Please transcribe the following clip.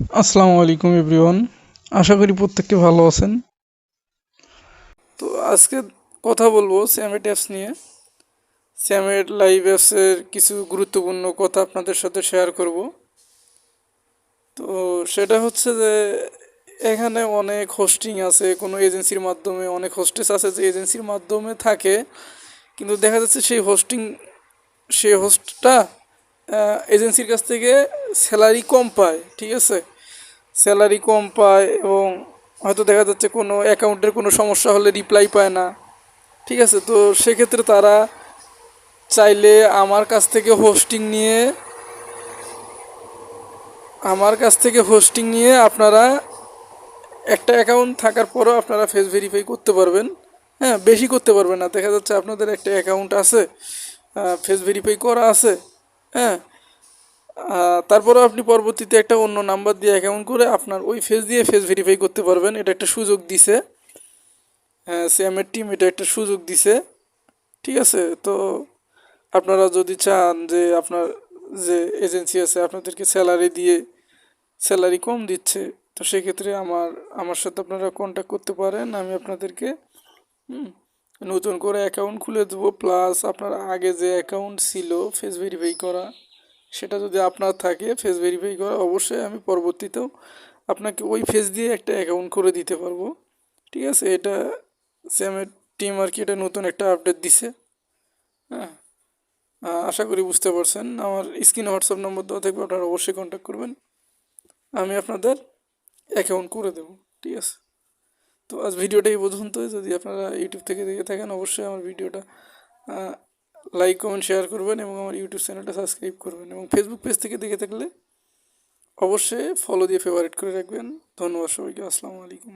আসসালামু আলাইকুম, এভরিওয়ান। আশা করি প্রত্যেককে ভালো আছেন। তো আজকে কথা বলব স্যামেট অ্যাপস নিয়ে। স্যামেট লাইভ অ্যাপসের কিছু গুরুত্বপূর্ণ কথা আপনাদের সাথে শেয়ার করব। তো সেটা হচ্ছে যে, এখানে অনেক হোস্টিং আছে, কোনো এজেন্সির মাধ্যমে অনেক হোস্টেস আছে যে এজেন্সির মাধ্যমে থাকে। কিন্তু দেখা যাচ্ছে সেই হোস্টিং সেই হোস্টটা এজেন্সির কাছ থেকে স্যালারি কম পায়, ঠিক আছে? স্যালারি কম পায় এবং হয়তো দেখা যাচ্ছে কোনো অ্যাকাউন্টের কোনো সমস্যা হলে রিপ্লাই পায় না, ঠিক আছে? তো সেক্ষেত্রে তারা চাইলে আমার কাছ থেকে হোস্টিং নিয়ে, আমার কাছ থেকে হোস্টিং নিয়ে আপনারা একটা অ্যাকাউন্ট থাকার পরও আপনারা ফেস ভেরিফাই করতে পারবেন। হ্যাঁ বেশি করতে পারবেন না। দেখা যাচ্ছে আপনাদের একটা অ্যাকাউন্ট আছে ফেস ভেরিফাই করা আছে। হ্যাঁ? তারপরে আপনি পরবর্তীতে একটা অন্য নাম্বার দিয়ে অ্যাকাউন্ট করে আপনার ওই ফেস দিয়ে ফেস ভেরিফাই করতে পারবেন। এটা একটা সুযোগ দিছে। হ্যাঁ সিএমের টিম এটা একটা সুযোগ দিছে। ঠিক আছে? তো আপনারা যদি চান যে আপনার যে এজেন্সি আছে, আপনাদেরকে স্যালারি দিয়ে স্যালারি কম দিচ্ছে, তো সেক্ষেত্রে আমার আমার সাথে আপনারা কন্ট্যাক্ট করতে পারেন। আমি আপনাদেরকে নতুন করে অ্যাকাউন্ট খুলে দেবো প্লাস আপনার আগে যে অ্যাকাউন্ট ছিল ফেস ভেরিফাই করা, সেটা যদি আপনার থাকে ফেস ভেরিফাই করা, অবশ্যই আমি পরবর্তীতেও আপনাকে ওই ফেস দিয়ে একটা অ্যাকাউন্ট করে দিতে পারব। ঠিক আছে? এটা স্যামের টিম আর কি, এটা নতুন একটা আপডেট দিছে। হ্যাঁ? আশা করি বুঝতে পারছেন। আমার স্ক্রিনে হোয়াটসঅ্যাপ নম্বর দেওয়া থাকবে, আপনারা অবশ্যই কন্ট্যাক্ট করবেন। আমি আপনাদের অ্যাকাউন্ট করে দেবো। ঠিক আছে? তো আজ ভিডিওটাই এই পর্যন্ত যদি আপনারা ইউটিউব থেকে দেখে থাকেন, অবশ্যই আমার ভিডিওটা লাইক কমেন্ট শেয়ার করবেন এবং আমার ইউটিউব চ্যানেলটা সাবস্ক্রাইব করবেন। এবং ফেসবুক পেজ থেকে দেখে থাকলে অবশ্যই ফলো দিয়ে ফেভারিট করে রাখবেন। ধন্যবাদ সবাইকে। আসসালামু আলাইকুম।